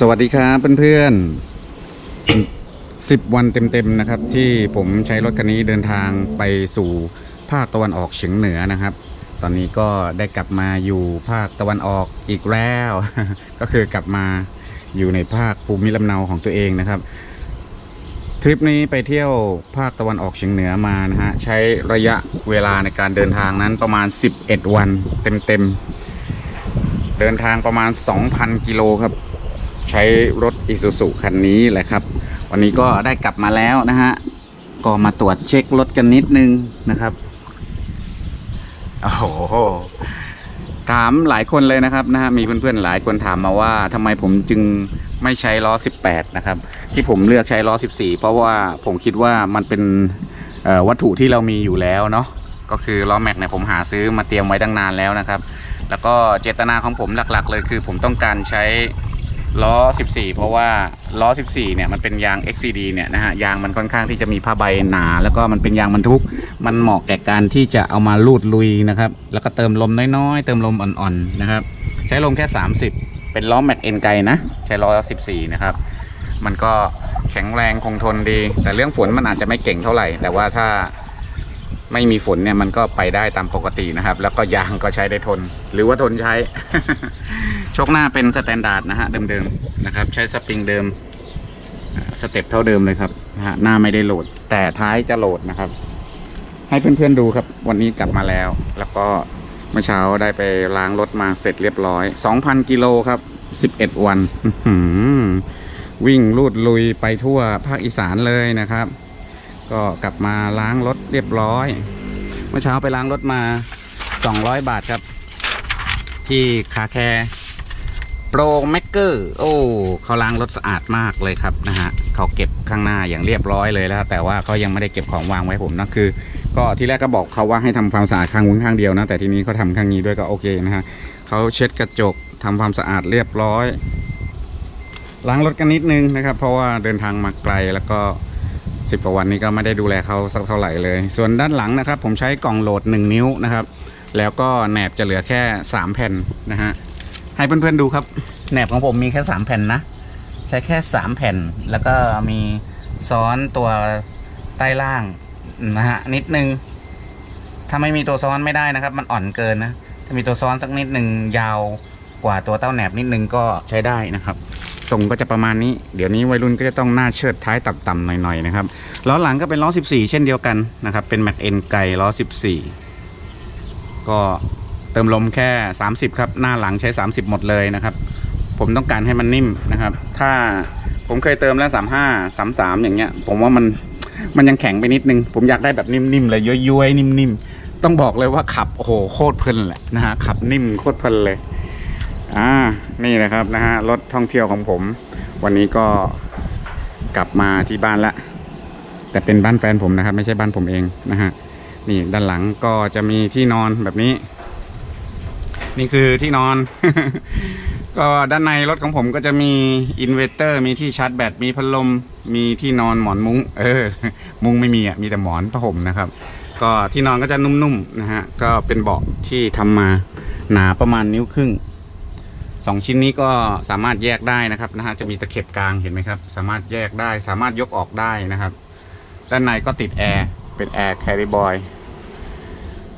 สวัสดีครับเพื่อนๆสิบวันเต็มๆนะครับ ที่ผมใช้รถคันนี้เดินทางไปสู่ภาคตะวันออกเฉียงเหนือนะครับ ตอนนี้ก็ได้กลับมาอยู่ภาคตะวันออกอีกแล้ว ก็คือกลับมาอยู่ในภาคภูมิลำเนาของตัวเองนะครับ ทริปนี้ไปเที่ยวภาคตะวันออกเฉียงเหนือมานะฮะใช้ระยะเวลาในการเดินทางนั้นประมาณ 11 วันเต็มๆเดินทางประมาณ 2,000 กิโลครับ ใช้รถอิซูซุคันนี้แหละครับ วันนี้ก็ได้กลับมาแล้วนะฮะ ก็มาตรวจเช็ครถกันนิดนึงนะครับ โอ้โห ถามหลายคนเลยนะครับนะฮะ มีเพื่อนๆหลายคนถามมาว่าทำไมผมจึงไม่ใช้ล้อ 18 นะครับ ที่ผมเลือกใช้ล้อ 14 เพราะว่าผมคิดว่ามันเป็นวัตถุที่เรามีอยู่แล้วเนาะก็คือล้อแม็กเนี่ยผมหาซื้อมาเตรียมไว้ตั้งนานแล้วนะครับ แล้วก็เจตนาของผมหลักๆ เลยคือผมต้องการใช้ ล้อ 14 เพราะว่าล้อ 14 เนี่ยมันเป็นยาง XCD เนี่ยนะฮะยางมันค่อนข้างที่จะมีผ้าใบหนา แล้วก็มันเป็นยางบรรทุก มันเหมาะแก่การที่จะเอามาลูดลุยนะครับ แล้วก็เติมลมน้อยๆ เติมลมอ่อนๆนะครับ ใช้ลมแค่ 30 เป็นล้อแม็กเอ็นไกนะ ใช้ล้อ 14 นะครับ มันก็แข็งแรงคงทนดี แต่เรื่องฝนมันอาจจะไม่เก่งเท่าไหร่ แต่ว่าถ้า ไม่มีฝนเนี่ยมันก็ไปได้ตามปกตินะครับ แล้วก็ยางก็ใช้ได้ทน หรือว่าทนใช้ ชกหน้าเป็นสแตนดาร์ดนะฮะเดิมๆนะครับ ใช้สปริงเดิมสเต็ปเท่าเดิมเลยครับนะฮะหน้าไม่ได้โหลด แต่ท้ายจะโหลดนะครับ ให้เพื่อนๆดูครับ วันนี้กลับมาแล้ว แล้วก็เมื่อเช้าได้ไปล้างรถมาเสร็จเรียบร้อย 2,000 กิโลครับ 11 วันวิ่งลูดลุยไปทั่วภาคอีสานเลยนะครับ ก็กลับมาล้างรถเรียบร้อย เมื่อเช้าไปล้างรถมา 200 บาทครับ ที่คาแคร์โปรแมกเกอร์โอ้เขาล้างรถสะอาดมากเลยครับนะฮะเขาเก็บข้างหน้าอย่างเรียบร้อยเลยแล้ว แต่ว่าเขายังไม่ได้เก็บของวางไว้ผมนะคือ ก็ที่แรกก็บอกเขาว่าให้ทำความสะอาดข้างวุ้นข้างเดียวนะ แต่ทีนี้เขาทำข้างนี้ด้วยก็โอเคนะฮะเขาเช็ดกระจกทำความสะอาดเรียบร้อยล้างรถกันนิดนึงนะครับ เพราะว่าเดินทางมาไกลแล้วก็ สิบกว่าวันนี้ก็ไม่ได้ดูแลเขาสักเท่าไหร่เลย ส่วนด้านหลังนะครับ ผมใช้กล่องโหลด 1 นิ้วนะครับ แล้วก็แหนบจะเหลือแค่ 3 แผ่นนะฮะให้เพื่อนๆดูครับแหนบของผมมีแค่ 3 แผ่นนะ ใช้แค่ 3 แผ่น แล้วก็มีซ้อนตัวใต้ล่างนะฮะนิดนึง ถ้าไม่มีตัวซ้อนไม่ได้นะครับ มันอ่อนเกินนะ ถ้ามีตัวซ้อนสักนิดหนึ่งยาวกว่าตัวเต้าแหนบนิดนึงก็ใช้ได้นะครับ ทรงก็จะประมาณนี้ เดี๋ยวนี้วัยรุ่นก็จะต้องหน้าเชิดท้ายต่ำๆหน่อยๆนะครับล้อหลังก็เป็นล้อ 14 เช่นเดียวกันนะครับ เป็นแม็กเอ็นไกล้อ 14 ก็เติมลมแค่ 30 ครับ หน้าหลังใช้ 30 หมดเลยนะครับ ผมต้องการให้มันนิ่มนะครับ ถ้าผมเคยเติมแล้ว 35 33 อย่างเงี้ย ผมว่ามันมันยังแข็งไปนิดนึง ผมอยากได้แบบนิ่มๆเลยย้วยๆนิ่มๆต้องบอกเลยว่าขับโอ้โหโคตรเพลินแหละนะฮะขับนิ่มโคตรเพลินเลย อ่านี่นะครับนะฮะรถท่องเที่ยวของผม วันนี้ก็กลับมาที่บ้านละ แต่เป็นบ้านแฟนผมนะครับ ไม่ใช่บ้านผมเองนะฮะนี่ด้านหลังก็จะมีที่นอนแบบนี้ นี่คือที่นอน ก็ด้านในรถของผมก็จะมีอินเวเตอร์ มีที่ชาร์จแบตมีพัดลม มีที่นอนหมอนมุ้ง เออ มุ้งไม่มีอะมีแต่หมอนผ้าห่มนะครับ ก็ที่นอนก็จะนุ่มๆนะฮะก็เป็นเบาะที่ทำมาหนาประมาณนิ้วครึ่ง สองชิ้นนี้ก็สามารถแยกได้นะครับนะฮะจะมีตะเข็บกลางเห็นไหมครับ สามารถแยกได้ สามารถยกออกได้นะครับ ด้านในก็ติดแอร์เป็นแอร์แคริบอย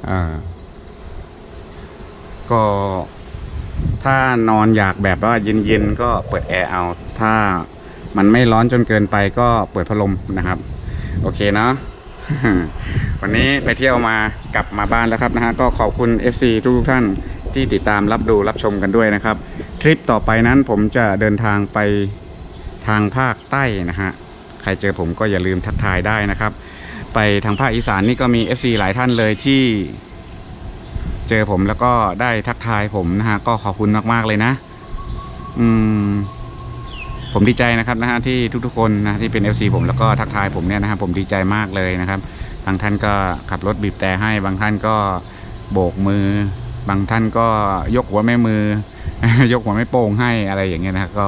อ่าก็ถ้านอนอยากแบบว่าเย็นๆก็เปิดแอร์เอา ถ้ามันไม่ร้อนจนเกินไปก็เปิดพัดลมนะครับ โอเคเนาะวันนี้ไปเที่ยวมากลับมาบ้านแล้วครับนะฮะก็ขอบคุณ FC ทุกๆท่าน ที่ติดตามรับดูรับชมกันด้วยนะครับ ทริปต่อไปนั้นผมจะเดินทางไปทางภาคใต้นะฮะใครเจอผมก็อย่าลืมทักทายได้นะครับ ไปทางภาคอีสานนี่ก็มี FC หลายท่านเลยที่ เจอผมแล้วก็ได้ทักทายผมนะฮะก็ขอบคุณมากๆเลยนะ อืมผมดีใจนะครับนะฮะที่ทุกๆคนนะที่เป็น FC ผมแล้วก็ทักทายผมเนี่ยนะครับผมดีใจมากเลยนะครับ บางท่านก็ขับรถบีบแต่ให้บางท่านก็โบกมือ บางท่านก็ยกหัวแม่มือ ยกหัวแม่โป้งให้อะไรอย่างเงี้ยนะครับก็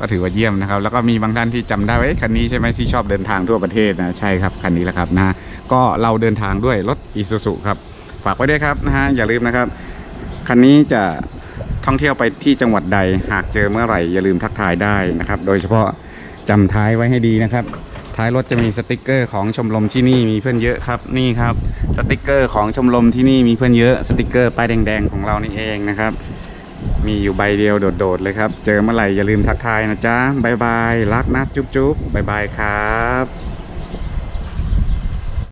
ก็ถือว่าเยี่ยมนะครับ แล้วก็มีบางท่านที่จำได้ว่าคันนี้ใช่ไหมที่ชอบเดินทางทั่วประเทศนะใช่ครับคันนี้แหละครับนะก็เราเดินทางด้วยรถอีซูซุครับฝากไว้ด้วยครับนะฮะอย่าลืมนะครับคันนี้จะท่องเที่ยวไปที่จังหวัดใดหากเจอเมื่อไหร่อย่าลืมทักทายได้นะครับ โดยเฉพาะจำท้ายไว้ให้ดีนะครับ ท้ายรถจะมีสติกเกอร์ของชมรมที่นี่มีเพื่อนเยอะครับนี่ครับสติกเกอร์ของชมรมที่นี่มีเพื่อนเยอะสติกเกอร์ป้ายแดงๆของเรานี่เองนะครับ มีอยู่ใบเดียวโดดๆเลยครับ เจอเมื่อไหร่อย่าลืมทักทายนะจ๊ะบายบายรักนะจุ๊บๆบายบายครับ